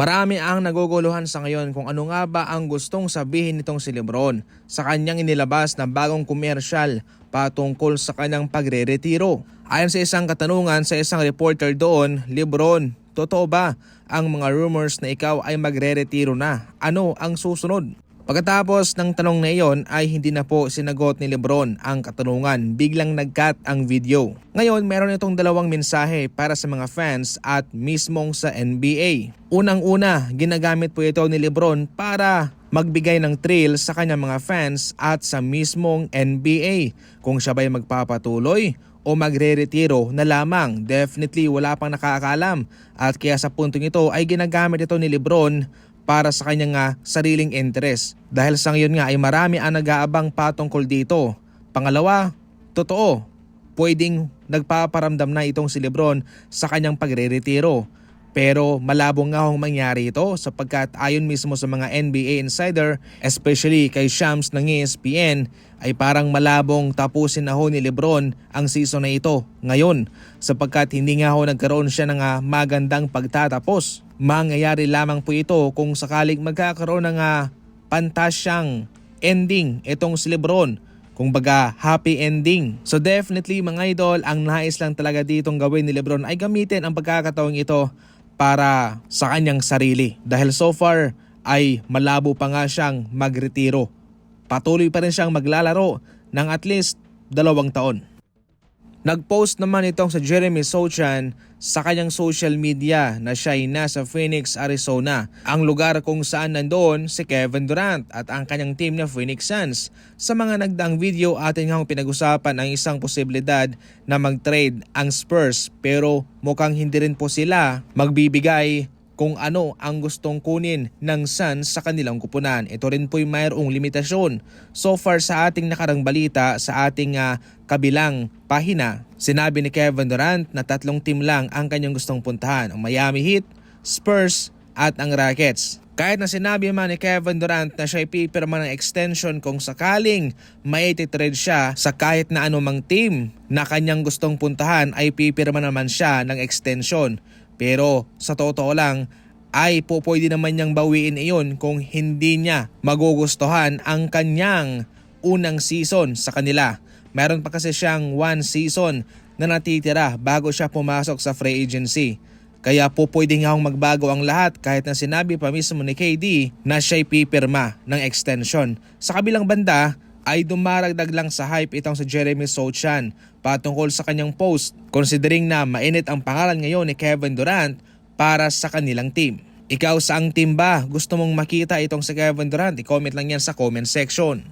Marami ang naguguluhan sa ngayon kung ano nga ba ang gustong sabihin nitong si Lebron sa kanyang inilabas na bagong komersyal patungkol sa kanyang pagre-retiro. Ayon sa isang katanungan sa isang reporter doon, Lebron, totoo ba ang mga rumors na ikaw ay magre-retiro na? Ano ang susunod? Pagkatapos ng tanong na iyon ay hindi na po sinagot ni Lebron ang katanungan. Biglang nag-cut ang video. Ngayon meron itong dalawang mensahe para sa mga fans at mismong sa NBA. Unang-una, ginagamit po ito ni Lebron para magbigay ng thrill sa kanyang mga fans at sa mismong NBA. Kung siya ba'y magpapatuloy o magre-retiro na lamang. Definitely wala pang nakakaalam at kaya sa puntong ito ay ginagamit ito ni Lebron para sa kanyang nga sariling interes. Dahil sa ngayon nga ay marami ang nag-aabang patungkol dito. Pangalawa, totoo, pwedeng nagpaparamdam na itong si Lebron sa kanyang pagre-retiro. Pero malabo nga hong mangyari ito sapagkat ayon mismo sa mga NBA insider, especially kay Shams ng ESPN, ay parang malabong tapusin na ho ni Lebron ang season na ito ngayon sapagkat hindi nga ho nagkaroon siya ng ah, magandang pagtatapos. Mangyayari lamang po ito kung sakaling magkakaroon ng ah, pantasyang ending itong si Lebron kung baga happy ending. So definitely mga idol, ang nais lang talaga ditong gawin ni Lebron ay gamitin ang pagkakataong ito para sa kanyang sarili. Dahil so far ay malabo pa nga siyang magretiro. Patuloy pa rin siyang maglalaro ng at least dalawang taon. Nag-post naman itong sa Jeremy Sochan sa kanyang social media na siya ay nasa Phoenix, Arizona, ang lugar kung saan nandoon si Kevin Durant at ang kanyang team na Phoenix Suns. Sa mga nagdaang video atin nga pinag-usapan ang isang posibilidad na mag-trade ang Spurs pero mukhang hindi rin po sila magbibigay kung ano ang gustong kunin ng Suns sa kanilang kupunan. Ito rin po'y mayroong limitasyon. So far sa ating nakarang balita sa ating ah, kabilang pahina, sinabi ni Kevin Durant na tatlong team lang ang kanyang gustong puntahan. Ang Miami Heat, Spurs at ang Rockets. Kahit na sinabi man ni Kevin Durant na siya ipipirma ng extension kung sakaling may trade siya sa kahit na anumang team na kanyang gustong puntahan ay pipirma naman siya ng extension. Pero sa totoo lang ay po pwede naman niyang bawiin iyon kung hindi niya magugustuhan ang kanyang unang season sa kanila. Meron pa kasi siyang one season na natitira bago siya pumasok sa free agency. Kaya po pwede nga akong magbago ang lahat kahit na sinabi pa mismo ni KD na siya'y pipirma ng extension. Sa kabilang banda ay dumaragdag lang sa hype itong si Jeremy Sochan patungkol sa kanyang post considering na mainit ang pangalan ngayon ni Kevin Durant para sa kanilang team. Ikaw saang team ba gusto mong makita itong si Kevin Durant? I-comment lang yan sa comment section.